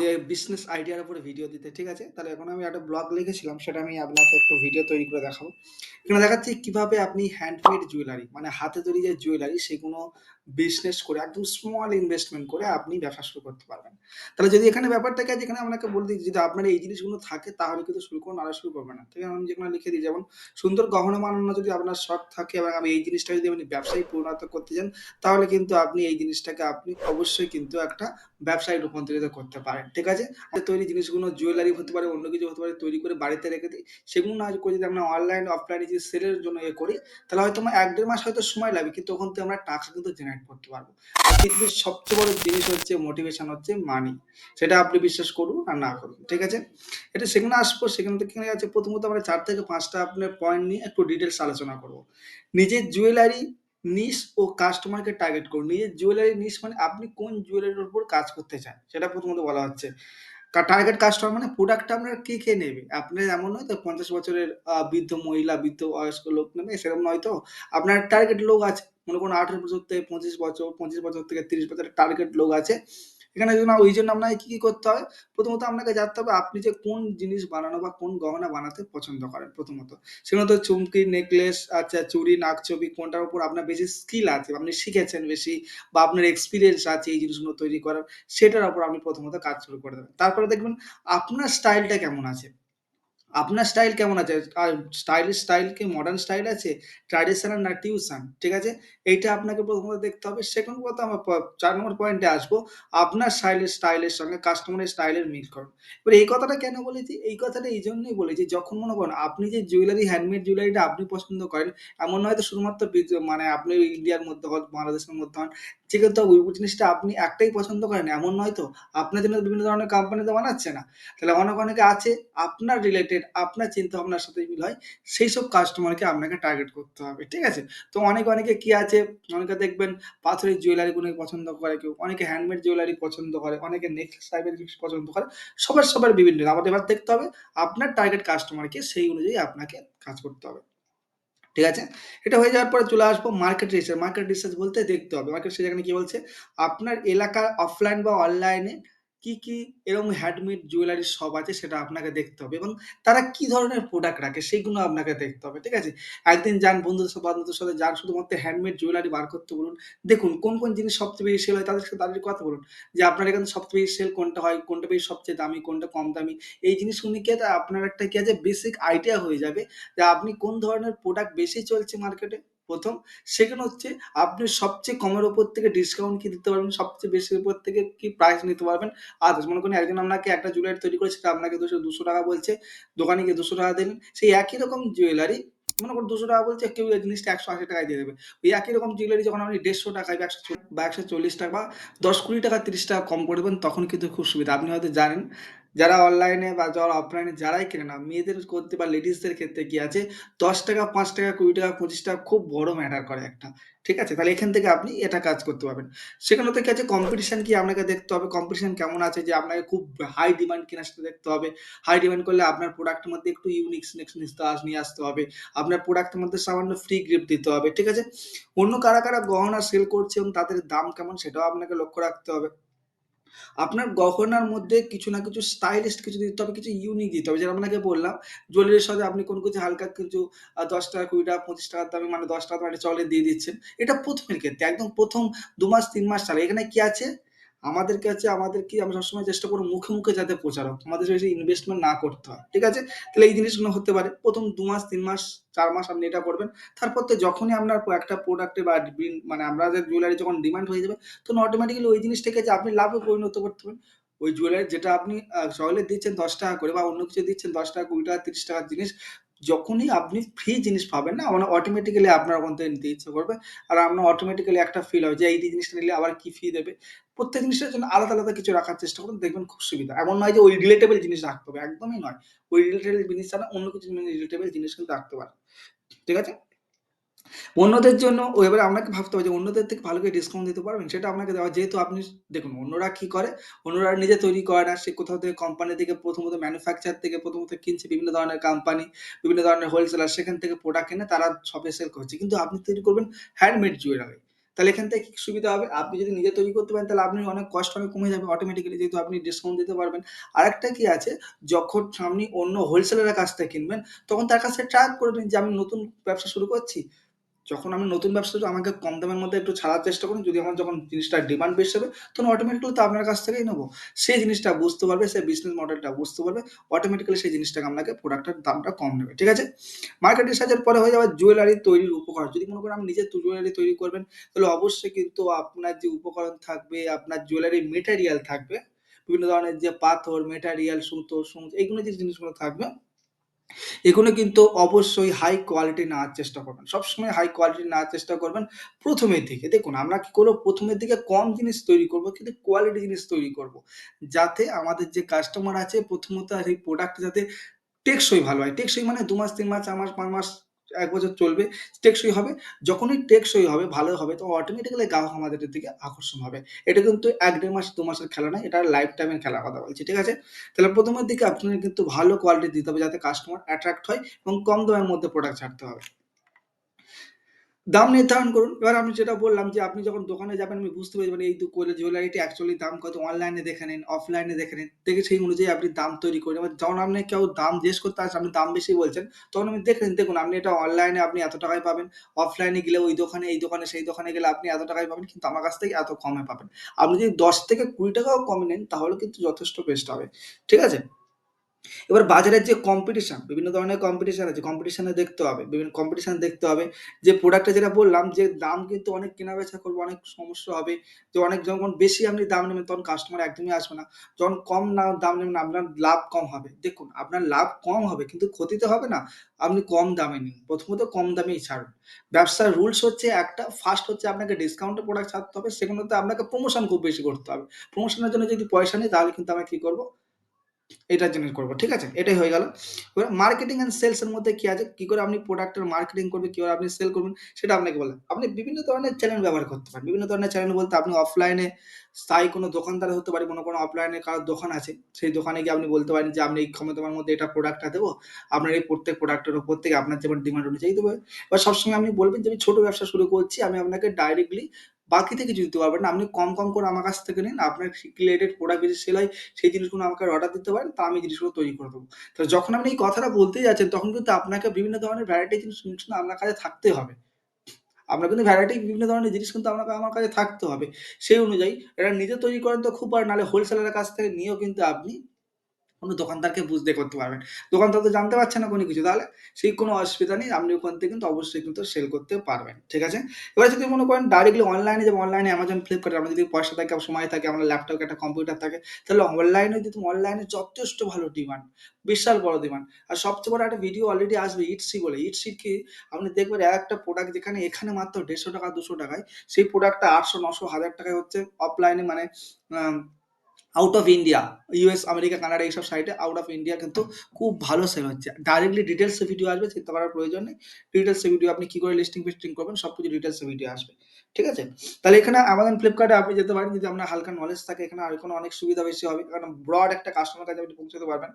যে বিজনেস আইডিয়ার উপরে ভিডিও দিতে, ঠিক আছে? তাহলে এখন আমি একটা ব্লগ লিখেছিলাম সেটা আমি আপনাকে একটু ভিডিও তৈরি করে দেখাবো। এখানে দেখাচ্ছি কীভাবে আপনি হ্যান্ডমেড জুয়েলারি মানে হাতে তৈরি যে জুয়েলারি সেগুলো বিজনেস করে একদম স্মল ইনভেস্টমেন্ট করে আপনি ব্যবসা শুরু করতে পারবেন। তাহলে যদি এখানে ব্যাপারটাকে যেখানে আপনাকে বলে দিই যদি আপনার এই জিনিসগুলো থাকে তাহলে কিন্তু শুরু করুন, আর শুরু করবেন না। ঠিক আছে? আমি যেখানে লিখে দিই যেমন সুন্দর গহনা বানানো যদি আপনার শখ থাকে এবং আমি এই জিনিসটা যদি আপনি ব্যবসায় পরিণত করতে চান তাহলে কিন্তু আপনি এই জিনিসটাকে আপনি অবশ্যই কিন্তু একটা ব্যবসায় রূপান্তরিত করতে পারেন। ঠিক আছে? তৈরি জিনিসগুলো জুয়েলারি হতে পারে, অন্য কিছু হতে পারে তৈরি করে বাড়িতে রেখে দিই। সেগুলো না করে যদি আমরা অনলাইন, অফলাইনে যদি সেলের জন্য এ করি তাহলে হয়তো আমার ১-১.৫ মাস হয়তো সময় লাগবে। কিন্তু ওখান থেকে আমরা টাকা কিন্তু জেনারেট করতে পারব। পৃথিবীর সবচেয়ে বড় জিনিস হচ্ছে মোটিভেশন হচ্ছে মানি। সেটা আপনি বিশ্বাস করুন আর না করুন। ঠিক আছে? এটা সেখানে আসব সেখান থেকে আছে প্রথমত আমরা ৪ থেকে ৫ টা আপনার পয়েন্ট নিয়ে একটু ডিটেলস আলোচনা করব। নিজের জুয়েলারি নিশ ও কাস্টমারকে টার্গেট করুন। নিজের জুয়েলারি নিশ মানে আপনি কোন জুয়েলারির উপর কাজ করতে চান সেটা প্রথমত বলা হচ্ছে। টার্গেট কাস্টমার মানে প্রোডাক্টটা আপনার কে, কে নেবে? আপনার এমন নয় তো ৫০ বছরের বৃদ্ধ মহিলা, বৃদ্ধ বয়স্ক লোক নেবে সেরকম নয় তো? আপনার টার্গেট লোক আছে। মনে করুন ১৮ বছর থেকে ২৫ বছর, ২৫ বছর থেকে ৩০ বছরের টার্গেট লোক আছে। এখানে যদি ওই জন্য আপনাকে কি, কি করতে হবে? প্রথমত আপনাকে জানতে হবে আপনি যে কোন জিনিস বানানো বা কোন গহনা বানাতে পছন্দ করেন প্রথমত। সেগুলো চুমকি, নেকলেস, আচ্ছা চুড়ি, নাকছবি কোনটার উপর আপনার বেশি স্কিল আছে, আপনি শিখেছেন বেশি বা আপনার এক্সপিরিয়েন্স আছে এই জিনিসগুলো তৈরি করার, সেটার উপর আপনি প্রথমত কাজ শুরু করে দেবেন। তারপরে দেখবেন আপনার স্টাইলটা কেমন আছে? আপনার স্টাইল কেমন আছে? আর স্টাইলিশ স্টাইল কি মডার্ন স্টাইল আছে? ট্র্যাডিশনাল না টিউশন, ঠিক আছে? এইটা আপনাকে প্রথমত দেখতে হবে। সেকেন্ড কথা আমার ৪ নম্বর পয়েন্টে আসব। আপনার স্টাইলের স্টাইলের সঙ্গে কাস্টমারের স্টাইলের মিল করুন। এবার এই কথাটা কেন বলেছি? এই কথাটা এই জন্যই বলেছি যখন মনে করেন আপনি যে জুয়েলারি হ্যান্ডমেড জুয়েলারিটা আপনি পছন্দ করেন, এমন নয় তো শুধুমাত্র মানে আপনি ইন্ডিয়ার মধ্যে হন, বাংলাদেশের মধ্যে হন, সেক্ষেত্রে ওই জিনিসটা আপনি একটাই পছন্দ করেন এমন নয় তো? আপনার জন্য বিভিন্ন ধরনের কোম্পানি তো বানাচ্ছে না। তাহলে অনেক, অনেকে আছে আপনার রিলেটেড আপনার চিন্তা ভাবনার সাথে মিল হয়, সেইসব কাস্টমারকে আপনাকে টার্গেট করতে হবে। ঠিক আছে? তো অনেকে, অনেকে কি আছে অনেকে দেখবেন পাথরের জুয়েলারি গুলো পছন্দ করে কেউ, অনেকে হ্যান্ডমেড জুয়েলারি পছন্দ করে, অনেকে নেকলেস টাইপের জিনিস পছন্দ করে। সবার, সবার বিভিন্ন। আমাদের এবার দেখতে হবে আপনার টার্গেট কাস্টমারকে সেই অনুযায়ী আপনাকে কাজ করতে হবে। ঠিক আছে? এটা হয়ে যাওয়ার পরে চলে আসব মার্কেট রিসার্চ। মার্কেট রিসার্চ বলতে দেখতে হবে। মার্কেট রিসার্চ এখানে কি বলছে? আপনার এলাকার অফলাইন বা অনলাইনে কি, কি এরকম হ্যান্ডমেড জুয়েলারি শপ আছে সেটা আপনাকে দেখতে হবে এবং তারা কি ধরনের প্রোডাক্ট রাখে সেগুলো আপনাকে দেখতে হবে। ঠিক আছে? একদিন যান বন্ধুদের সাথে বান্ধবদের সাথে যান শুধুমাত্র হ্যান্ডমেড জুয়েলারি বার করতে বলুন। দেখুন কোন, কোন জিনিস সবচেয়ে বেশি সেল হয় তাদের সাথে তাদের কথা বলুন। যে আপনার এখানে সবচেয়ে বেশি সেল কোনটা হয়, কোনটা বেশি সবচেয়ে দামি, কোনটা কম দামি। এই জিনিসগুলো কি আপনার একটা কি আছে বেসিক আইডিয়া হয়ে যাবে যে আপনি কোন ধরনের প্রোডাক্ট বেশি চলছে মার্কেটে ১ম। সেখানে হচ্ছে আপনি সবচেয়ে কমের উপর থেকে ডিসকাউন্ট কি দিতে পারবেন, সবচেয়ে বেশির উপর থেকে কি প্রাইস নিতে পারবেন। আদার্স মনে করেন একজন আপনাকে একটা জুয়েলারি তৈরি করে সেটা আপনাকে দুশো ৳200 বলছে, দোকানে গিয়ে ৳200 দিলেন। সেই একই রকম জুয়েলারি মনে করুন ৳200 বলছে কেউ জিনিসটা ৳১৮০ য় দিয়ে দেবে। ওই একই রকম জুয়েলারি যখন আপনি ৳১৫০ বা একশো বা ৳১৪০ বা ৳১০, ৳২০, ৳৩০ কম করে দেবেন তখন কিন্তু খুব সুবিধা। আপনি হয়তো জানেন যারা অনলাইনে বা যারা অফলাইনে যারাই কেনে না মেয়েদের করতে বা লেডিসদের ক্ষেত্রে কি আছে ৳১০, ৳৫, ৳২০, ৳২৫ খুব বড় ম্যাটার করে একটা। ঠিক আছে? তাহলে এখান থেকে আপনি এটা কাজ করতে পারবেন। সেখানে তো কি আছে কম্পিটিশন কি আপনাকে দেখতে হবে। কম্পিটিশন কেমন আছে যে আপনাকে খুব হাই ডিমান্ড কিনা সেটা দেখতে হবে। হাই ডিমান্ড করলে আপনার প্রোডাক্টের মধ্যে একটু ইউনিকনেস নিয়ে আসতে হবে। আপনার প্রোডাক্টের মধ্যে সামান্য ফ্রি গিফট দিতে হবে। ঠিক আছে? অন্য কারা, কারা গহনা সেল করছে এবং তাদের দাম কেমন সেটাও আপনাকে লক্ষ্য রাখতে হবে। আপনার গহনার মধ্যে কিছু না কিছু স্টাইলিস্ট কিছু দিতে হবে, কিছু ইউনিক দিতে হবে। যেটা আপনাকে বললাম জুয়েলারির সাথে আপনি কোনো কিছু হালকা কিছু দশ টাকা কুড়ি টাকা পঁচিশ টাকার দামে মানে দশ টাকা মানে চলে দিয়ে দিচ্ছেন। এটা প্রথমের ক্ষেত্রে একদম ১ম ২ মাস তিন মাস চালে এখানে কি আছে? আমাদের কাছে আমাদের কি আমরা সবসময় চেষ্টা করব মুখে, মুখে যাতে প্রচার হোক। আমাদের বেশি ইনভেস্টমেন্ট না করতে হয়। ঠিক আছে? তাহলে এই জিনিসগুলো হতে পারে। ১ম ২ মাস, তিন মাস, চার মাস আপনি এটা করবেন। তারপর তো যখনই আপনার একটা প্রোডাক্টে বা মানে আপনাদের জুয়েলারি যখন ডিমান্ড হয়ে যাবে তখন অটোমেটিক্যালি ওই জিনিসটাকে যে আপনি লাভে পরিণত করতে পারবেন। ওই জুয়েলারি যেটা আপনি চকোলেট দিচ্ছেন ৳১০ করে বা অন্য কিছু দিচ্ছেন দশ টাকা কুড়ি টাকা তিরিশ টাকার জিনিস যখনই আপনি ফ্রি জিনিস পাবেন না মানে অটোমেটিক্যালি আপনার ওখান থেকে নিতে ইচ্ছে করবে। আর আপনার অটোমেটিক্যালি একটা ফিল হবে যে এই জিনিসটা নিলে আবার কি ফি দেবে। প্রত্যেক জিনিসের জন্য আলাদা, আলাদা কিছু রাখার চেষ্টা করুন দেখবেন খুব সুবিধা। এমন নয় যে ওই রিলেটেবল জিনিস রাখতে হবে। একদমই নয়। ওই রিলেটেবল জিনিস ছাড়া অন্য কিছু রিলেটেবল জিনিস কিন্তু রাখতে পারেন। ঠিক আছে? অন্যদের জন্য ও এবারে আপনাকে ভাবতে হবে যে অন্যদের থেকে ভালো করে ডিসকাউন্ট দিতে পারবেন সেটা আপনাকে দেওয়া যেহেতু আপনি দেখুন অন্যরা কি করে? অন্যরা নিজে তৈরি করে না। সে কোথাও থেকে কোম্পানি থেকে প্রথমত ম্যানুফ্যাকচার থেকে প্রথমত কিনছে বিভিন্ন ধরনের কোম্পানি, বিভিন্ন ধরনের হোলসেলার সেখান থেকে প্রোডাক্ট কিনে তারা শপে সেল করছে। কিন্তু আপনি তৈরি করবেন হ্যান্ডমেড জুয়েলারি। তাহলে এখান থেকে কি সুবিধা হবে? আপনি যদি নিজে তৈরি করতে পারেন, তাহলে আপনি অনেক কষ্ট অনেক কমে যাবে অটোমেটিক্যালি যেহেতু আপনি ডিসকাউন্ট দিতে পারবেন। আরেকটা কি আছে যখন আপনি অন্য হোলসেলারের কাছ থেকে কিনবেন, তখন তার কাছে ট্রাক করবেন যে আমি নতুন ব্যবসা শুরু করছি। যখন আমি নতুন ব্যবসা আমাকে কম দামের মধ্যে একটু ছাড়ার চেষ্টা করুন। যদি আমার যখন জিনিসটার ডিমান্ড বেশি হবে তখন অটোমেটিক্যালি তো আপনার কাছ থেকেই নেব। সেই জিনিসটা বুঝতে পারবে, সে বিজনেস মডেলটা বুঝতে পারবে। অটোমেটিক্যালি সেই জিনিসটাকে আপনাকে প্রোডাক্টের দামটা কম নেবে। ঠিক আছে? মার্কেট রিসার্চের পরে হয়ে যাবে জুয়েলারি তৈরির উপকরণ। যদি মনে করেন আপনি নিজে জুয়েলারি তৈরি করবেন তাহলে অবশ্যই কিন্তু আপনার যে উপকরণ থাকবে, আপনার জুয়েলারি মেটেরিয়াল থাকবে, বিভিন্ন ধরনের যে পাথর, মেটেরিয়াল, সুতো, সূচ এইগুলো যে জিনিসগুলো থাকবে এগুলো কিন্তু অবশ্যই হাই কোয়ালিটি নেওয়ার চেষ্টা করবেন। সবসময় হাই কোয়ালিটি নেওয়ার চেষ্টা করবেন প্রথমের দিকে। দেখুন আমরা কি করব প্রথমের দিকে কম জিনিস তৈরি করব কিন্তু কোয়ালিটি জিনিস তৈরি করব। যাতে আমাদের যে কাস্টমার আছে প্রথমত আর এই প্রোডাক্ট যাতে টেকসই ভালো হয়। টেকসই মানে দু মাস, তিন মাস, চার মাস, পাঁচ মাস, ১ বছর চলবে। টেকসই হবে। যখনই টেকসই হবে, ভালো হবে তো অটোমেটিক্যালি গ্রাহক আমাদের দিকে আকর্ষণ হবে। এটা কিন্তু এক দেড় মাস দু মাসের খেলা নয়। এটা লাইফ টাইমের খেলা কথা বলছি। ঠিক আছে? তাহলে প্রথমের দিকে আপনার কিন্তু ভালো কোয়ালিটি দিতে হবে যাতে কাস্টমার অ্যাট্রাক্ট হয় এবং কম দামের মধ্যে প্রোডাক্ট ছাড়তে হবে। দাম নির্ধারণ করুন। এবার আমি যেটা বললাম যে আপনি যখন দোকানে যাবেন আমি বুঝতে পেরে যাবেন এই করে জুয়েলারিটি অ্যাকচুয়ালি দাম কত অনলাইনে দেখে নিন, অফলাইনে দেখে নিন। দেখে সেই অনুযায়ী আপনি দাম তৈরি করেন এবার যখন আপনি কেউ দাম জিজ্ঞেস করতে আসে আপনি দাম বেশি বলছেন, তখন আপনি দেখে নিন দেখুন আপনি এটা অনলাইনে আপনি এত টাকায় পাবেন। অফলাইনে গেলে ওই দোকানে, এই দোকানে, সেই দোকানে গেলে আপনি এত টাকায় পাবেন কিন্তু আমার কাছ থেকে এত কমে পাবেন। আপনি যদি ১০ থেকে ২০ টাকাও কমে নেন তাহলে কিন্তু যথেষ্ট বেস্ট হবে। ঠিক আছে? এবার বাজারের যে কম্পিটিশন, বিভিন্ন ধরনের কম্পিটিশন আছে। কম্পিটিশনে দেখতে হবে। বিভিন্ন কম্পিটিশন দেখতে হবে যে প্রোডাক্টটা যেটা বললাম যে দাম কিন্তু অনেক কেনা-বেচা করব, অনেক সমস্যা হবে। যে অনেক যখন বেশি আপনি দাম নেবেন তখন কাস্টমার একদমই আসবে না। যখন কম না দাম নেবেন আপনার লাভ কম হবে। দেখুন আপনার লাভ কম হবে কিন্তু ক্ষতি তো হবে না। আপনি কম দামে নিন। প্রথমত কম দামেই ছাড়ুন। ব্যবসার রুলস হচ্ছে একটা, ফার্স্ট হচ্ছে আপনাকে ডিসকাউন্টে প্রোডাক্ট ছাড়তে হবে। হচ্ছে আপনাকে প্রমোশন খুব বেশি করতে হবে। প্রমোশনের জন্য যদি পয়সা নেই তাহলে কিন্তু আমরা কি করব? এটার জন্যই করব ঠিক আছে? এটাই হয়ে গেল। মার্কেটিং অ্যান্ড সেলস এর মধ্যে কি আছে? কি করে আপনি প্রোডাক্টের মার্কেটিং করবেন, কীভাবে আপনি সেল করবেন সেটা আপনাকে বললাম। আপনি বিভিন্ন ধরনের চ্যানেল ব্যবহার করতে পারেন। বিভিন্ন ধরনের চ্যানেল বলতে আপনি অফলাইনে স্থায়ী কোনো দোকানদার হতে পারে, কোনো কোনো অফলাইনে কারও দোকান আছে। সেই দোকানে গিয়ে আপনি বলতে পারেন যে, "আমি এই ক্ষমতার মধ্যে এটা প্রোডাক্টটা দেবো। আপনার এই প্রত্যেক প্রোডাক্টের উপর থেকে আপনার যেমন ডিমান্ড অনুযায়ী দেবো।" এবার সবসময় আপনি বলবেন যে, "আমি ছোট ব্যবসা শুরু করছি। আমি আপনাকে ডাইরেক্টলি বাকি থেকে কিছু দিতে পারবেন না। আপনি কম, কম করে আমার কাছ থেকে নিন। আপনার রিলেটেড প্রোডাক্ট যদি সেল হয় সেই জিনিসগুলো আমাকে অর্ডার দিতে পারেন। তা আমি জিনিসগুলো তৈরি করে দেবো। তো যখন আপনি এই কথাটা বলতেই যাচ্ছেন তখন কিন্তু আপনাকে বিভিন্ন ধরনের ভ্যারাইটি জিনিস কিন্তু আপনার কাছে থাকতে হবে। আপনার কিন্তু ভ্যারাইটি বিভিন্ন ধরনের জিনিস কিন্তু আপনাকে আমার কাছে থাকতে হবে। সেই অনুযায়ী এটা নিজে তৈরি করেন তো খুব ভালো নাহলে হোলসেলারের কাছ থেকে নিয়েও কিন্তু আপনি কোনো দোকানদারকে বুঝতে করতে পারবেন। দোকানদার তো জানতে পারছে না কোনো কিছু। তাহলে সেই কোনো অসুবিধা নেই। আপনি ওখান থেকে কিন্তু অবশ্যই কিন্তু সেল করতে পারবেন। ঠিক আছে? এবার যদি মনে করেন ডাইরেক্টলি অনলাইনে যাব, অনলাইনে অ্যামাজন Flipkart আমরা যদি পয়সা থাকে, সময় থাকে, আমার ল্যাপটপ, একটা কম্পিউটার থাকে, তাহলে অনলাইনে যদি অনলাইনে যথেষ্ট ভালো ডিমান্ড, বিশাল বড় ডিমান্ড। আর সবচেয়ে বড় একটা ভিডিও অলরেডি আসবে ইটসি বলে। ইটসি কি আপনি দেখবেন একটা প্রোডাক্ট যেখানে এখানে মাত্র ৳১৫০ ৳২০০ টাকায় সেই প্রোডাক্টটা আটশো নশো হাজার টাকায় হচ্ছে অফলাইনে মানে out of India, US, America, Canada এইসব সাইটে আউট অফ ইন্ডিয়া কিন্তু খুব ভালো সেল হচ্ছে। ডাইরেক্টলি ডিটেলসে ভিডিও আসবে চিন্তা করার প্রয়োজন নেই। ডিটেলসে ভিডিও আপনি কী করে লিস্টিং ফিস্টিং করবেন সব কিছু ডিটেলসে ভিডিও আসবে। ঠিক আছে? তাহলে এখানে আমাদের ফ্লিপকার্টে আপনি যেতে পারেন যদি আপনার হালকা নলেজ থাকে এখানে আর কোনো অনেক সুবিধা বেশি হবে। কারণ ব্রড একটা কাস্টমার কাছে আপনি পৌঁছাতে পারবেন।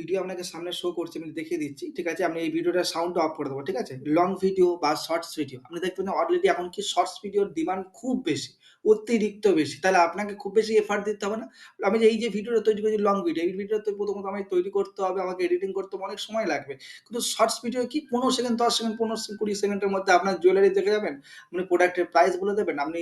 ভিডিও আপনাকে সামনে শো করছি আমি দেখিয়ে দিচ্ছি। ঠিক আছে? আমি এই ভিডিওটার সাউন্ড অফ করে দেবো। ঠিক আছে? লং ভিডিও বা শর্টস ভিডিও আপনি দেখবেন অলরেডি এখন কি শর্টস ভিডিওর ডিমান্ড খুব বেশি, অতিরিক্ত বেশি। তাহলে আপনাকে খুব বেশি এফর্ট দিতে হবে না। আমি যে এই যে ভিডিওটা তৈরি করেছি লং ভিডিও, এই ভিডিওটা তো প্রথমত আমাকে তৈরি করতে হবে, আমাকে এডিটিং করতে অনেক সময় লাগবে। কিন্তু শর্টস ভিডিও কি ১৫ সেকেন্ড, ১০ সেকেন্ড, ১৫ সে ২০ সেকেন্ডের মধ্যে আপনার জুয়েলারি দেখে যাবেন। আপনি প্রোডাক্টের প্রাইস বলে দেবেন। আপনি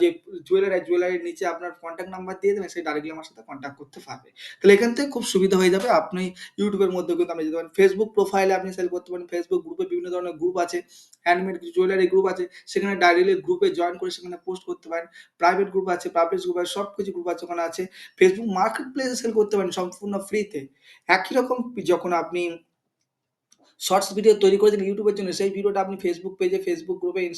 যে জুয়েলারি, জুয়েলারির নিচে আপনার কন্ট্যাক্ট নাম্বার দিয়ে দেবেন। সেই ডাইরেক্টলি আমার সাথে কন্ট্যাক্ট করতে পারবে। তাহলে এখান থেকে খুব সুবিধা হয়ে যাবে। আপনি ইউটিউবের মধ্যে কিন্তু আপনি যেতে পারেন। ফেসবুক প্রোফাইলে আপনি সেল করতে পারেন। ফেসবুক গ্রুপে বিভিন্ন ধরনের গ্রুপ আছে। হ্যান্ডমেড জুয়েলারি গ্রুপ আছে। সেখানে ডাইরেক্টলি গ্রুপে জয়েন করে সেখানে পোস্ট করতে পারেন। প্রাইভেট গ্রুপ আছে, পাবলিশ গ্রুপ আছে, সব কিছু গ্রুপ আছে ওখানে আছে। ফেসবুক মার্কেট প্লেসে সেল করতে পারেন সম্পূর্ণ ফ্রিতে। একই রকম যখন আপনি শর্টস ভিডিও তৈরি করেছেন YouTube এর জন্য সেই ভিডিওটা আপনি Facebook পেজে, ফেসবুক গ্রুপে, এ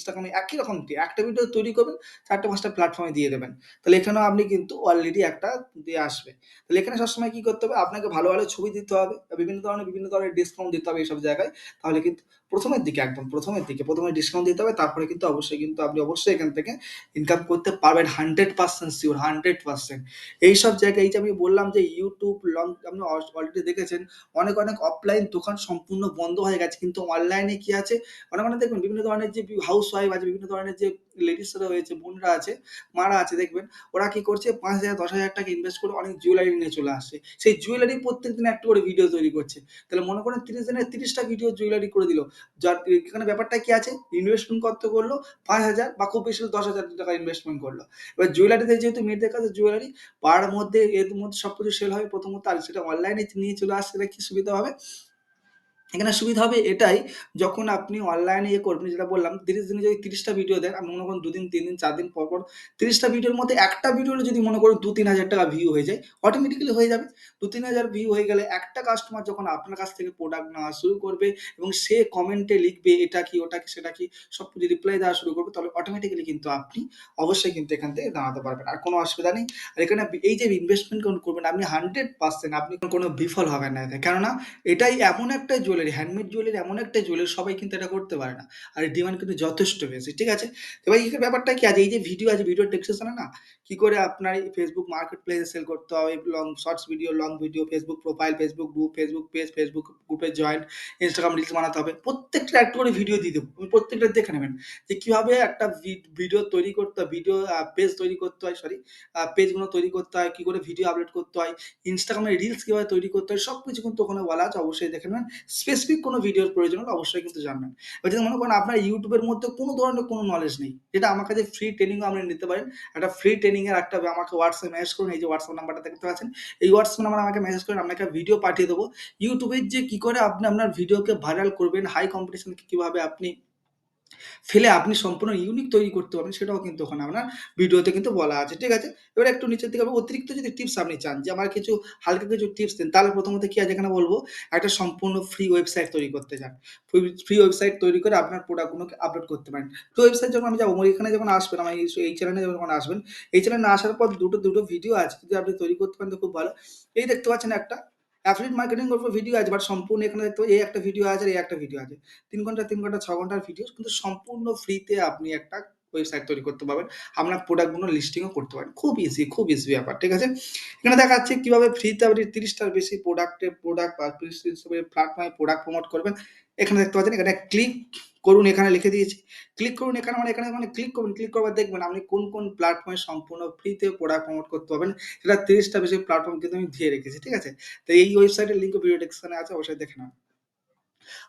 একই রকম দিয়ে একটা ভিডিও তৈরি করবেন চারটে পাঁচটা প্ল্যাটফর্মে দিয়ে দেবেন। তাহলে এখানেও আপনি কিন্তু অলরেডি একটা দিয়ে আসবে। তাহলে এখানে সবসময় কি করতে হবে? আপনাকে ভালো, ভালো ছবি দিতে হবে। বিভিন্ন ধরনের বিভিন্ন ধরনের ডিসকাউন্ট দিতে হবে এইসব জায়গায়। তাহলে কিন্তু প্রথমের দিকে একদম প্রথমের দিকে প্রথমে ডিসকাউন্ট দিতে হবে। তারপরে কিন্তু অবশ্যই কিন্তু আপনি অবশ্যই এখান থেকে ইনকাম করতে পারবেন 100% সিওর 100% এইসব জায়গায় এই যে আমি বললাম যে ইউটিউব লং আপনি অলরেডি দেখেছেন অনেক, অনেক অফলাইন দোকান সম্পূর্ণ বন্ধ বন্ধ হয়ে গেছে। কিন্তু অনলাইনে কি আছে? মানে মানে দেখবেন বিভিন্ন ধরনের যে হাউস ওয়াইফ আছে, বিভিন্ন ধরনের যে লেডিসরা রয়েছে, বোনরা আছে, মারা আছে, দেখবেন। ওরা কি করছে? পাঁচ হাজার, দশ হাজার টাকা ইনভেস্ট করে অনেক জুয়েলারি নিয়ে চলে আসছে। সেই জুয়েলারি প্রত্যেক দিন একটা করে ভিডিও তৈরি করছে। তাহলে মনে করেন তিরিশ দিনের তিরিশটা ভিডিও জুয়েলারি করে দিল। যার এখানে ব্যাপারটা কি আছে? ইনভেস্টমেন্ট করতে করল? পাঁচ হাজার বা খুব বেশি দশ হাজার টাকা ইনভেস্টমেন্ট করল। এবার জুয়েলারিতে যেহেতু মেয়েদের কাছে জুয়েলারি পাড়ার মধ্যে এর মধ্যে সব কিছু সেল হবে প্রথমত, আর সেটা অনলাইনে নিয়ে চলে আসলে কি সুবিধা হবে? এখানে সুবিধা হবে এটাই যখন আপনি অনলাইনে ইয়ে করবেন যেটা বললাম ৩০ দিনে যদি ৩০ টা ভিডিও দেন আপনি মনে করুন দুদিন তিন দিন চার দিন পর, পর তিরিশটা ভিডিওর মধ্যে একটা ভিডিওর যদি মনে করুন ২-৩ হাজার টাকা ভিউ হয়ে যায়, অটোমেটিক্যালি হয়ে যাবে। ২-৩ হাজার ভিউ হয়ে গেলে একটা কাস্টমার যখন আপনার কাছ থেকে প্রোডাক্ট নেওয়া শুরু করবে এবং সে কমেন্টে লিখবে এটা কি, ওটা কি, সেটা কি সব কিছু রিপ্লাই দেওয়া শুরু করবে তাহলে অটোমেটিক্যালি কিন্তু আপনি অবশ্যই কিন্তু এখান থেকে দাঁড়াতে পারবেন। আর কোনো অসুবিধা নেই। আর এখানে এই যে ইনভেস্টমেন্ট করবেন আপনি 100% আপনি কোনো বিফল হবেন না। কেননা এটাই এমন একটা জুয়েলারি, হ্যান্ডমেড জুয়েলারি এমন একটা জুয়েলারি সবাই কিন্তু এটা করতে পারে না। আর ডিমান্ড কিন্তু যথেষ্ট বেশি। ঠিক আছে? এবার এই ব্যাপারটা কি আছে এই যে ভিডিও আছে ভিডিওর ডেসক্রিপশনে না কি করে আপনার Facebook মার্কেট প্লেসে সেল করতে হবে long shorts video, long video, Facebook profile, Facebook group, Facebook page, Facebook গ্রুপে জয়েন্ট ইনস্টাগ্রাম রিলস বানাতে হবে। প্রত্যেকটা একটা করে ভিডিও দিয়ে দেবো। প্রত্যেকটা দেখে নেবেন যে কীভাবে একটা ভিডিও তৈরি করতে হয়, ভিডিও পেজ তৈরি করতে হয় সরি পেজগুলো তৈরি করতে হয়, কী করে ভিডিও আপলোড করতে হয়, এ রিলস কীভাবে তৈরি করতে হয় সবকিছু কিন্তু ওখানে বলা আছে অবশ্যই দেখে নেবেন। স্পেসিফিক কোনো ভিডিওর প্রয়োজন হলে অবশ্যই কিন্তু জানবেন। এবার যদি মনে করেন আপনার ইউটিউবের মধ্যে কোনো ধরনের কোনো নলেজ নেই। যেটা আমার কাছে ফ্রি ট্রেনিংও আপনি নিতে পারেন। একটা ফ্রি ট্রেনিং এর একটা আমাকে হোয়াটসঅ্যাপ মেসেজ করুন। এই যে হোয়াটসঅ্যাপ নাম্বারটা দেখতে পাচ্ছেন। এই হোয়াটসঅ্যাপ নাম্বার আমাকে মেসেজ করেন আমি একটা ভিডিও পাঠিয়ে দেবো। ইউটিউবের যে কী করে আপনি আপনার ভিডিওকে ভাইরাল করবেন, হাই কম্পিটিশনকে কীভাবে আপনি ফেলে আপনি সম্পূর্ণ ইউনিক তৈরি করতে পারবেন সেটাও কিন্তু ওখানে আপনার ভিডিওতে কিন্তু বলা আছে। ঠিক আছে? এবার একটু নিচের দিকে অতিরিক্ত যদি টিপস আপনি চান যে আমার কিছু হালকা কিছু টিপস দেন তাহলে প্রথমত কি আছে এখানে বলব একটা সম্পূর্ণ ফ্রি ওয়েবসাইট তৈরি করতে চান। ফ্রি ওয়েবসাইট তৈরি করে আপনার প্রোডাক্টগুলোকে আপলোড করতে পারেন। ফ্রি ওয়েবসাইট যখন আমি যাব এখানে যখন আসবেন আমার এই চ্যানেলে যখন আসবেন, এই চ্যানেলে আসার পর দুটো, দুটো ভিডিও আছে যদি আপনি তৈরি করতে পারেন তো খুব ভালো। এই দেখতে পাচ্ছেন একটা অ্যাফিলিয়েট মার্কেটিং উপর ভিডিও আছে বাট সম্পূর্ণ এখানে দেখতে এই একটা ভিডিও আছে আর এই একটা ভিডিও আছে। তিন ঘণ্টা, তিন ঘণ্টা, ছ ঘণ্টার ভিডিও কিন্তু সম্পূর্ণ ফ্রিতে আপনি একটা ওয়েবসাইট তৈরি করতে পারবেন। আপনার প্রোডাক্টগুলো লিস্টিং ও করতে পারেন। খুব ইজি, খুব ইজি ব্যাপার। ঠিক আছে? এখানে দেখা যাচ্ছে কীভাবে ফ্রিতে আপনি ৩০ টার বেশি প্রোডাক্টের প্রোডাক্ট বা প্ল্যাটফর্মে প্রোডাক্ট প্রমোট করবেন। এখানে দেখতে পাচ্ছেন এখানে ক্লিক করুন এখানে লিখে দিয়েছি। ক্লিক করুন এখানে মানে এখানে মানে ক্লিক করুন। ক্লিক করবার দেখবেন আপনি কোন, কোন প্ল্যাটফর্মে সম্পূর্ণ ফ্রিতে প্রোডাক্ট প্রমোট করতে পারবেন। সেটা তিরিশটা বেশি প্ল্যাটফর্ম কিন্তু আমি দিয়ে রেখেছি। ঠিক আছে? তো এই ওয়েবসাইটের লিংক ভিডিও ডেসক্রিপশনে আছে অবশ্যই দেখে নেবেন।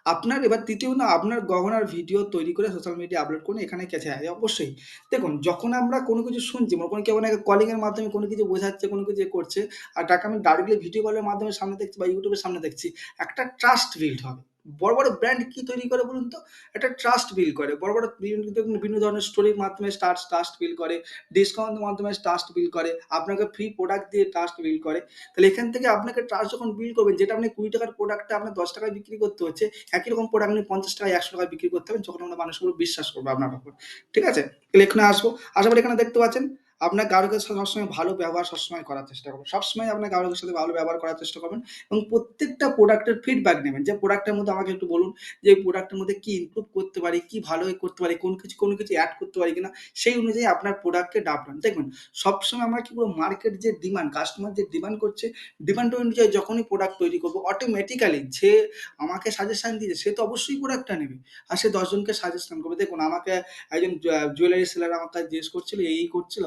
আপনার এবার তৃতীয় না আপনার গহনার ভিডিও তৈরি করে সোশ্যাল মিডিয়া আপলোড করুন। এখানে কেছে আছে? হ্যাঁ, অবশ্যই। দেখুন যখন আমরা কোনো কিছু শুনছি মনে করেন কেউ আমাকে কলিং এর মাধ্যমে কোনো কিছু বোঝাচ্ছে, কোনো কিছু করছে আর তাকে আমি ডাইরেক্টলি ভিডিও কলের মাধ্যমে সামনে দেখছি বা ইউটিউবের সামনে দেখছি। একটা ট্রাস্ট বিল্ড হবে। বড়, বড় ব্র্যান্ড কি তৈরি করে বলুন তো? একটা ট্রাস্ট বিল করে। বড়, বড় বিভিন্ন ধরনের স্টোরির মাধ্যমে স্টার ট্রাস্ট বিল করে। ডিসকাউন্টের মাধ্যমে ট্রাস্ট বিল করে। আপনাকে ফ্রি প্রোডাক্ট দিয়ে ট্রাস্ট বিল করে। তাহলে এখান থেকে আপনাকে ট্রাস্ট যখন বিল করবেন যেটা আপনি কুড়ি টাকার প্রোডাক্টটা আপনার দশ টাকায় বিক্রি করতে হচ্ছে, একই রকম প্রোডাক্ট আপনি ৳৫০ টাকায় একশো টাকায় বিক্রি করতে পারবেন যখন আমরা মানুষগুলো বিশ্বাস করবে আপনার উপর। ঠিক আছে? তাহলে এখানে আসব। আশা পর এখানে দেখতে পাচ্ছেন আপনার গ্রাহকের সাথে সবসময় ভালো ব্যবহার সবসময় করার চেষ্টা করবেন। সবসময় আপনার গ্রাহকের সাথে ভালো ব্যবহার করার চেষ্টা করবেন এবং প্রত্যেকটা প্রোডাক্টের ফিডব্যাক নেবেন। যে প্রোডাক্টের মধ্যে আমাকে একটু বলুন যে প্রোডাক্টের মধ্যে কি ইমপ্রুভ করতে পারি, কি ভালো করতে পারি, কোন কিছু কোনো কিছু অ্যাড করতে পারি কিনা সেই অনুযায়ী আপনার প্রোডাক্টকে ডেভেলপমেন্ট দেখবেন সবসময় আমরা কি করব মার্কেট যে ডিমান্ড কাস্টমার যে ডিমান্ড করছে ডিমান্ড অনুযায়ী যখনই প্রোডাক্ট তৈরি করব অটোমেটিক্যালি যে আমাকে সাজেশন দিয়েছে সে তো অবশ্যই প্রোডাক্টটা নেবে। আর সে ১০ জনকে সাজেশন করবে। দেখুন আমাকে একজন জুয়া জুয়েলারি সেলার আমাকে জিজ্ঞেস করছিল, এই করছিল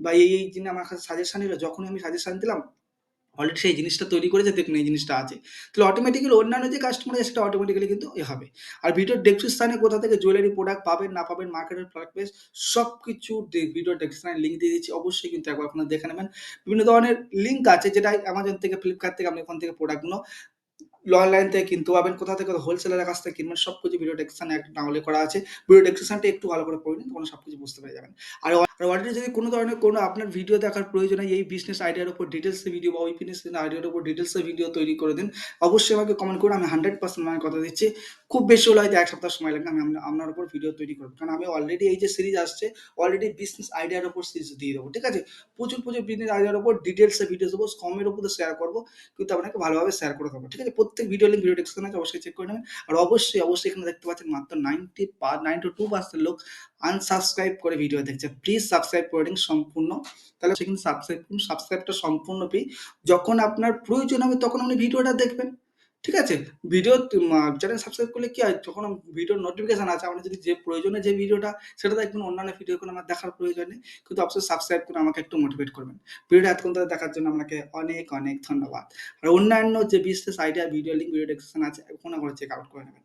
বা এই, এই জিনিস আমার কাছে সাজেশান নিল। যখনই আমি সাজেশান দিলাম অলরেডি সেই জিনিসটা তৈরি করেছে দেখুন এই জিনিসটা আছে। তাহলে অটোমেটিক্যালি অন্যান্য যে কাস্টমার আছে সেটা অটোমেটিক্যালি কিন্তু এ হবে। আর ভিডিওর ডেসক্রিপশনে কোথা থেকে জুয়েলারি প্রোডাক্ট পাবেন না পাবেন মার্কেটের প্রোডাক্ট প্লেস সবকিছু ডে ভিডিওর ডেসক্রিপশনে লিংক দিয়ে দিচ্ছি। অবশ্যই কিন্তু একবার আপনারা দেখে নেবেন। বিভিন্ন ধরনের লিঙ্ক আছে যেটা Amazon থেকে ফ্লিপকার্ট থেকে আপনি ওখান থেকে প্রোডাক্টগুলো অনলাইন থেকে কিনতে পাবেন কোথা থেকে হোলসেলারের কাছ থেকে কিনবেন সব কিছু ভিডিও ডেসক্রিপশনে একটা ডাউনলোড করা আছে। ভিডিও ডেসক্রিপশনটা একটু ভালো করে পড়ে নিন তখন সবকিছু বুঝতে পেরে যাবেন। আর অলরেডি যদি কোনো ধরনের কোনো আপনার ভিডিও দেখার প্রয়োজন হয় এই বিজনেস আইডিয়ার উপর ডিটেইলস এ ভিডিও বা ওই বিজনেস আইডিয়ার উপর ডিটেইলস এ ভিডিও তৈরি করে দিন। অবশ্যই আমাকে কমেন্ট করুন। আমি 100% মানে কথা দিচ্ছি। খুব বেশি হলে হয়তো এক সপ্তাহ সময় লাগবে। আমি আপনার উপর ভিডিও তৈরি করব। কারণ আমি অলরেডি এই যে সিরিজ আসছে অলরেডি বিজনেস আইডিয়ার উপর সিরিজ দিয়ে দেবো ঠিক আছে? প্রচুর, প্রচুর বিজনেস আইডিয়ার উপর ডিটেইলস এ ভিডিও দেবো। কমের উপরে শেয়ার করব কিন্তু আপনাকে ভালোভাবে শেয়ার করে দেবো। ঠিক আছে? প্রত্যেক ভিডিও লিঙ্ক ভিডিও ডিসক্রিপশন আছে অবশ্যই চেক করে নেবেন। আর অবশ্যই, অবশ্যই এখানে দেখতে পাচ্ছেন মাত্র নাইনটি নাইনটি টু পার্সেন্ট লোক আনসাবস্ক্রাইব করে ভিডিও দেখছে। প্লিজ সাবস্ক্রাইব করে দিন সম্পূর্ণ। তাহলে সেখানে সাবস্ক্রাইব করুন। সাবস্ক্রাইবটা সম্পূর্ণ পেয়ে যখন আপনার প্রয়োজন হবে তখন আপনি ভিডিওটা দেখবেন। ঠিক আছে? ভিডিও চ্যানেল সাবস্ক্রাইব করলে কি হয়? যখন ভিডিওর নোটিফিকেশন আছে, আমরা যদি যে প্রয়োজনে যে ভিডিওটা সেটা দেখবেন, অন্যান্য ভিডিও কোনো আমার দেখার প্রয়োজন নেই। কিন্তু অবশ্যই সাবস্ক্রাইব করে আমাকে একটু মোটিভেট করবেন। ভিডিওটা এতক্ষণ ধরে দেখার জন্য আপনাকে অনেক, অনেক ধন্যবাদ। আর অন্যান্য যে বিশেষ idea video link video description আছে, ওখানে করে চেক আউট করে নেবেন।